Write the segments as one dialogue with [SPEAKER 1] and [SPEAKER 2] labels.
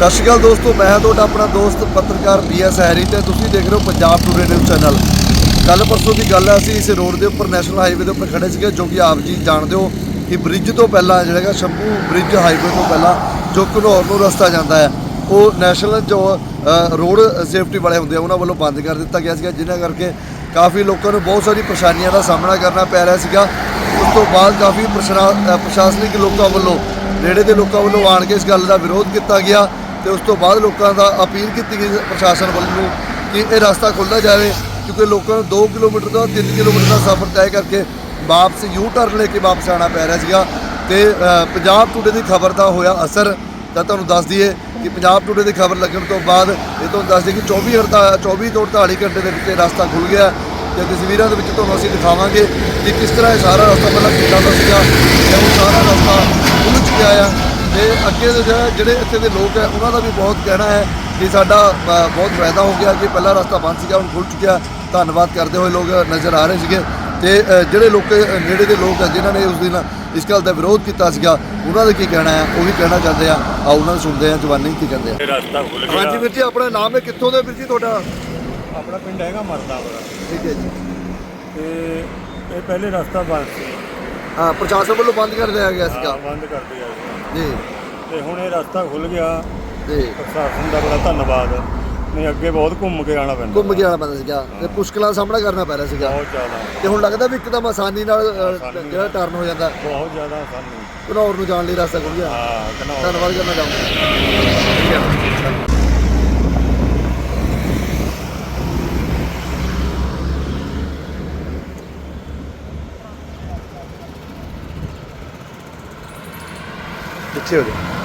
[SPEAKER 1] ਸਤਿ ਸ਼੍ਰੀ ਅਕਾਲ ਦੋਸਤੋ, ਮੈਂ ਹਾਂ ਤੁਹਾਡਾ ਆਪਣਾ ਦੋਸਤ ਪੱਤਰਕਾਰ ਪੀਐਸ ਹੈਰੀ ਤੇ ਤੁਸੀਂ ਦੇਖ ਰਹੇ ਹੋ ਪੰਜਾਬ ਟੂਡੇ ਨਿਊਜ਼ ਚੈਨਲ ਕੱਲ ਪਰਸੋਂ ਦੀ ਗੱਲ ਹੈ, ਅਸੀਂ ਇਸ ਰੋਡ ਦੇ ਉੱਪਰ ਨੈਸ਼ਨਲ ਹਾਈਵੇ ਦੇ ਉੱਪਰ ਖੜੇ ਸੀਗੇ, ਜੋ ਕਿ ਆਪ ਜੀ ਜਾਣਦੇ ਹੋ ਕਿ ਬ੍ਰਿਜ ਤੋਂ ਪਹਿਲਾਂ ਜਿਹੜਾ ਹੈਗਾ ਸ਼ੰਭੂ ਬ੍ਰਿਜ ਹਾਈਵੇ ਤੋਂ ਪਹਿਲਾਂ ਜੋ ਘਨੌਰ ਨੂੰ ਰਸਤਾ ਜਾਂਦਾ ਹੈ, ਉਹ ਨੈਸ਼ਨਲ ਜੋ ਰੋਡ ਸੇਫਟੀ ਵਾਲੇ ਹੁੰਦੇ ਆ, ਉਹਨਾਂ ਵੱਲੋਂ ਬੰਦ ਕਰ ਦਿੱਤਾ ਗਿਆ ਸੀਗਾ, ਜਿਨ੍ਹਾਂ ਕਰਕੇ ਕਾਫੀ ਲੋਕਾਂ ਨੂੰ ਬਹੁਤ ਸਾਰੀ ਪਰੇਸ਼ਾਨੀਆਂ ਦਾ ਸਾਹਮਣਾ ਕਰਨਾ ਪੈ ਰਿਹਾ ਸੀਗਾ। ਉਸ ਤੋਂ ਬਾਅਦ ਕਾਫੀ ਪ੍ਰਸ਼ਾ- ਪ੍ਰਸ਼ਾਸਨਿਕ ਲੋਕਾਂ ਵੱਲੋਂ, ਨੇੜੇ ਦੇ ਲੋਕਾਂ ਵੱਲੋਂ ਆਣ ਕੇ ਇਸ ਗੱਲ ਦਾ ਵਿਰੋਧ ਕੀਤਾ ਗਿਆ। ਤੇ ਉਸ ਤੋਂ ਬਾਅਦ ਲੋਕਾਂ ਦਾ ਅਪੀਲ ਕੀਤੀ ਗਈ ਪ੍ਰਸ਼ਾਸਨ ਵੱਲੋਂ ਕਿ ਇਹ ਰਸਤਾ ਖੋਲ੍ਹਿਆ ਜਾਵੇ, ਕਿਉਂਕਿ ਲੋਕਾਂ ਨੂੰ 2 ਕਿਲੋਮੀਟਰ ਦਾ 3 ਕਿਲੋਮੀਟਰ ਦਾ ਸਫ਼ਰ ਤੈਅ ਕਰਕੇ ਵਾਪਸ ਯੂ ਟਰਨ ਲੈ ਕੇ ਵਾਪਸ ਆਉਣਾ ਪੈ ਰਿਹਾ ਸੀਗਾ। ਤੇ ਪੰਜਾਬ ਟੂਡੇ ਦੀ ਖਬਰ ਦਾ ਹੋਇਆ ਅਸਰ, ਤਾਂ ਤੁਹਾਨੂੰ ਦੱਸ ਦਈਏ ਕਿ ਪੰਜਾਬ ਟੂਡੇ ਦੀ ਖਬਰ ਲੱਗਣ ਤੋਂ ਬਾਅਦ ਇਹ ਤੁਹਾਨੂੰ ਦੱਸ ਦਈਏ ਕਿ 24 ਅੜਤਾ 24 ਤੋਂ 48 ਘੰਟੇ ਦੇ ਵਿੱਚ ਇਹ ਰਸਤਾ ਖੁੱਲ ਗਿਆ ਤੇ ਤਸਵੀਰਾਂ ਦੇ ਵਿੱਚ ਤੁਹਾਨੂੰ ਅਸੀਂ ਦਿਖਾਵਾਂਗੇ ਕਿ ਕਿਸ ਤਰ੍ਹਾਂ ਇਹ ਸਾਰਾ ਰਸਤਾ ਪਹਿਲਾਂ ਕਿੱਦਾਂ ਦਾ ਸੀਗਾ, ਤੇ ਉਹ ਸਾਰਾ ਰਸਤਾ ਖੁੱਲ ਚੁੱਕਿਆ ਆ। ਤੇ ਅੱਗੇ ਦੇ ਜਿਹੜਾ- ਇੱਥੇ ਦੇ ਲੋਕ ਹੈ ਉਹਨਾਂ ਦਾ ਵੀ ਬਹੁਤ ਕਹਿਣਾ ਹੈ ਕਿ ਸਾਡਾ ਬਹੁਤ ਫਾਇਦਾ ਹੋ ਗਿਆ। ਕਿ ਪਹਿਲਾ ਰਸਤਾ ਬੰਦ ਸੀਗਾ ਹੁਣ ਖੁੱਲ ਚੁੱਕਿਆ ਧੰਨਵਾਦ ਕਰਦੇ ਹੋਏ ਲੋਕ ਨਜ਼ਰ ਆ ਰਹੇ ਸੀਗੇ। ਤੇ ਜਿਹੜੇ ਲੋਕ ਨੇੜੇ ਦੇ ਲੋਕ ਹੈ ਜਿਨ੍ਹਾਂ ਨੇ ਉਸ ਦਿਨ ਇਸ ਗੱਲ ਦਾ ਵਿਰੋਧ ਕੀਤਾ ਸੀਗਾ ਉਹਨਾਂ ਦਾ ਕੀ ਕਹਿਣਾ ਹੈ? ਉਹ ਵੀ ਕਹਿਣਾ ਚਾਹੁੰਦੇ ਆ। ਆਓ ਉਹਨਾਂ ਨੂੰ ਸੁਣਦੇ ਆ। ਜਵਾਨੀ ਕੀ ਕਹਿੰਦੇ ਆ?
[SPEAKER 2] ਇਹ ਰਸਤਾ ਖੁੱਲ ਗਿਆ।
[SPEAKER 1] ਹਾਂਜੀ ਵੀਰ ਜੀ ਆਪਣਾ ਨਾਮ ਹੈ ਕਿੱਥੋਂ ਦੇ ਵੀਰ ਜੀ ਤੁਹਾਡਾ?
[SPEAKER 2] ਆਪਣਾ ਪਿੰਡ ਹੈਗਾ ਮਰਦਾਪੁਰਾ
[SPEAKER 1] ਠੀਕ ਹੈ ਜੀ।
[SPEAKER 2] ਤੇ ਇਹ ਪਹਿਲੇ ਰਸਤਾ ਬੰਦ ਸੀ।
[SPEAKER 1] ਹਾਂ ਪ੍ਰਸ਼ਾਸਨ ਵੱਲੋਂ ਬੰਦ ਕਰ ਦਿਆ ਗਿਆ ਸੀਗਾ।
[SPEAKER 2] ਬੰਦ ਕਰ ਦਿਆ ਸੀ
[SPEAKER 1] ਜੀ।
[SPEAKER 2] ਤੇ ਹੁਣ ਇਹ ਰਸਤਾ ਖੁੱਲ ਗਿਆ।
[SPEAKER 1] ਤੇ
[SPEAKER 2] ਪ੍ਰਸ਼ਾਸਨ ਦਾ ਬੜਾ ਧੰਨਵਾਦ। ਨਹੀਂ ਅੱਗੇ ਬਹੁਤ ਘੁੰਮ ਕੇ ਆਉਣਾ ਪੈਂਦਾ।
[SPEAKER 1] ਘੁੰਮ ਕੇ ਆਉਣਾ ਪੈਂਦਾ ਸੀਗਾ ਤੇ ਮੁਸ਼ਕਲਾਂ ਦਾ ਸਾਹਮਣਾ ਕਰਨਾ ਪੈ ਰਿਹਾ ਸੀਗਾ।
[SPEAKER 2] ਬਹੁਤ ਜ਼ਿਆਦਾ।
[SPEAKER 1] ਤੇ ਹੁਣ ਲੱਗਦਾ ਵੀ ਇੱਕਦਮ ਆਸਾਨੀ ਨਾਲ
[SPEAKER 2] ਆਸਾਨੀ
[SPEAKER 1] ਜਿਹੜਾ ਟਰਨ ਹੋ ਜਾਂਦਾ।
[SPEAKER 2] ਬਹੁਤ ਜ਼ਿਆਦਾ ਸਾਨੂੰ
[SPEAKER 1] ਘਨੌਰ ਨੂੰ ਜਾਣ ਲਈ ਰਸਤਾ ਖੁੱਲ ਗਿਆ।
[SPEAKER 2] ਹਾਂ
[SPEAKER 1] ਧੰਨਵਾਦ ਕਰਨਾ ਚਾਹੁੰਦਾ। ਹੋ। ਜਾ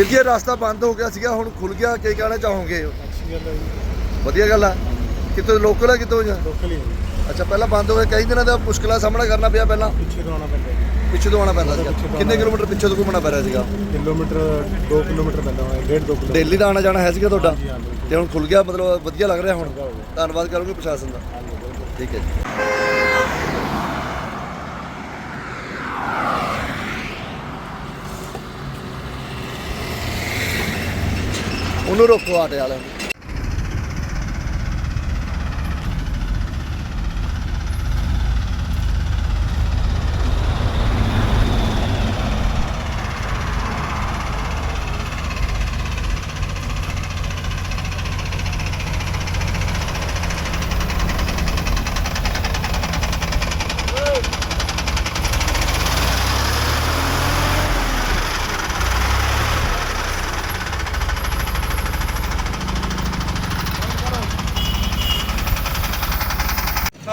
[SPEAKER 1] ਵੀਰ ਜੀ ਇਹ ਰਸਤਾ ਬੰਦ ਹੋ ਗਿਆ ਸੀਗਾ ਹੁਣ ਖੁੱਲ ਗਿਆ ਕੀ ਕਹਿਣਾ ਚਾਹੋਗੇ? ਵਧੀਆ ਗੱਲ ਆ। ਕਿਤੋਂ ਲੋਕਲ ਆ ਕਿਤੋਂ ਜਾਂ?
[SPEAKER 2] ਲੋਕਲ ਹੀ
[SPEAKER 1] ਅੱਛਾ ਪਹਿਲਾਂ ਬੰਦ ਹੋ ਗਿਆ ਕਈ ਦਿਨਾਂ ਦਾ ਮੁਸ਼ਕਲਾਂ ਸਾਹਮਣਾ ਕਰਨਾ ਪਿਆ ਪਹਿਲਾਂ?
[SPEAKER 2] ਪਿੱਛੇ ਤੋਂ ਆਉਣਾ ਪੈਂਦਾ
[SPEAKER 1] ਪਿੱਛੇ ਤੋਂ ਆਉਣਾ ਪੈਂਦਾ ਸੀਗਾ। ਕਿੰਨੇ ਕਿਲੋਮੀਟਰ ਪਿੱਛੇ ਤੋਂ ਘੁੰਮਣਾ ਪੈ ਰਿਹਾ ਸੀਗਾ?
[SPEAKER 2] ਕਿਲੋਮੀਟਰ 2 ਕਿਲੋਮੀਟਰ ਪੈਂਦਾ ਹੋਇਆ 1.5 2 ਕਿਲੋਮੀਟਰ।
[SPEAKER 1] ਦਿੱਲੀ ਦਾ ਆਣਾ ਜਾਣਾ ਹੈ ਸੀਗਾ ਤੁਹਾਡਾ। ਤੇ ਹੁਣ ਖੁੱਲ ਗਿਆ ਮਤਲਬ ਵਧੀਆ ਲੱਗ ਰਿਹਾ ਹੁਣ? ਧੰਨਵਾਦ ਕਰੋਗੇ ਪ੍ਰਸ਼ਾਸਨ ਦਾ। ਠੀਕ ਹੈ ਜੀ। ਉਹਨੂੰ ਰੋਕੋ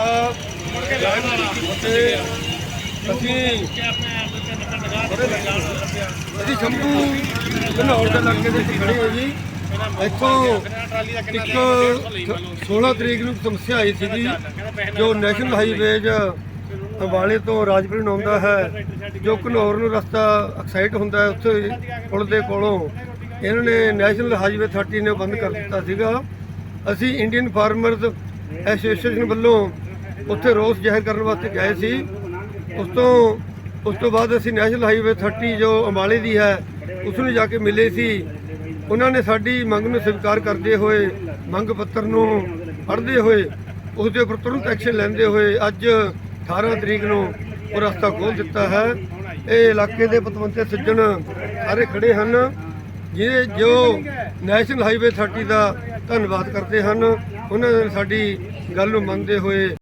[SPEAKER 1] ਆਟੇ ਵਾਲਿਆਂ
[SPEAKER 3] ਅਸੀਂ ਸ਼ੰਭੂ ਘਨੌਰ ਦੇ ਇਲਾਕੇ ਦੇ ਵਿੱਚ ਖੜੇ ਹਾਂ ਜੀ। ਇੱਥੋਂ ਇੱਕ 16 ਤਰੀਕ ਨੂੰ ਸਮੱਸਿਆ ਆਈ ਸੀਗੀ, ਜੋ ਨੈਸ਼ਨਲ ਹਾਈਵੇਜ ਅੰਬਾਲੇ ਤੋਂ ਰਾਜਪੁਰ ਨੂੰ ਆਉਂਦਾ ਹੈ, ਜੋ ਘਨੌਰ ਨੂੰ ਰਸਤਾ ਐਕਸਾਈਟ ਹੁੰਦਾ ਹੈ, ਉੱਥੇ ਪੁਲ ਦੇ ਕੋਲੋਂ। ਇਹਨਾਂ ਨੇ ਨੈਸ਼ਨਲ ਹਾਈਵੇ 30 ਨੇ ਬੰਦ ਕਰ ਦਿੱਤਾ ਸੀਗਾ। ਅਸੀਂ ਇੰਡੀਅਨ ਫਾਰਮਰਜ਼ ਐਸੋਸੀਏਸ਼ਨ ਵੱਲੋਂ ਉੱਥੇ ਰੋਸ ਜ਼ਾਹਿਰ ਕਰਨ ਵਾਸਤੇ ਗਏ ਸੀ। ਉਸ ਤੋਂ ਉਸ ਤੋਂ ਬਾਅਦ ਅਸੀਂ ਨੈਸ਼ਨਲ ਹਾਈਵੇ 30 ਜੋ ਅੰਬਾਲੇ ਦੀ ਹੈ ਉਸ ਨੂੰ ਜਾ ਕੇ ਮਿਲੇ ਸੀ। ਉਹਨਾਂ ਨੇ ਸਾਡੀ ਮੰਗ ਨੂੰ ਸਵੀਕਾਰ ਕਰਦੇ ਹੋਏ, ਮੰਗ ਪੱਤਰ ਨੂੰ ਪੜ੍ਹਦੇ ਹੋਏ ਉਸ ਦੇ ਉੱਪਰ ਤੁਰੰਤ ਐਕਸ਼ਨ ਲੈਂਦੇ ਹੋਏ ਅੱਜ 18 ਤਰੀਕ ਨੂੰ ਉਹ ਰਸਤਾ ਖੋਲ੍ਹ ਦਿੱਤਾ ਹੈ। ਇਹ ਇਲਾਕੇ ਦੇ ਪਤਵੰਤੇ ਸੱਜਣ ਸਾਰੇ ਖੜੇ ਹਨ ਜਿਹੜੇ ਜੋ ਨੈਸ਼ਨਲ ਹਾਈਵੇ 30 ਦਾ ਧੰਨਵਾਦ ਕਰਦੇ ਹਨ। ਉਹਨਾਂ ਨੇ ਸਾਡੀ ਗੱਲ ਨੂੰ ਮੰਨਦੇ ਹੋਏ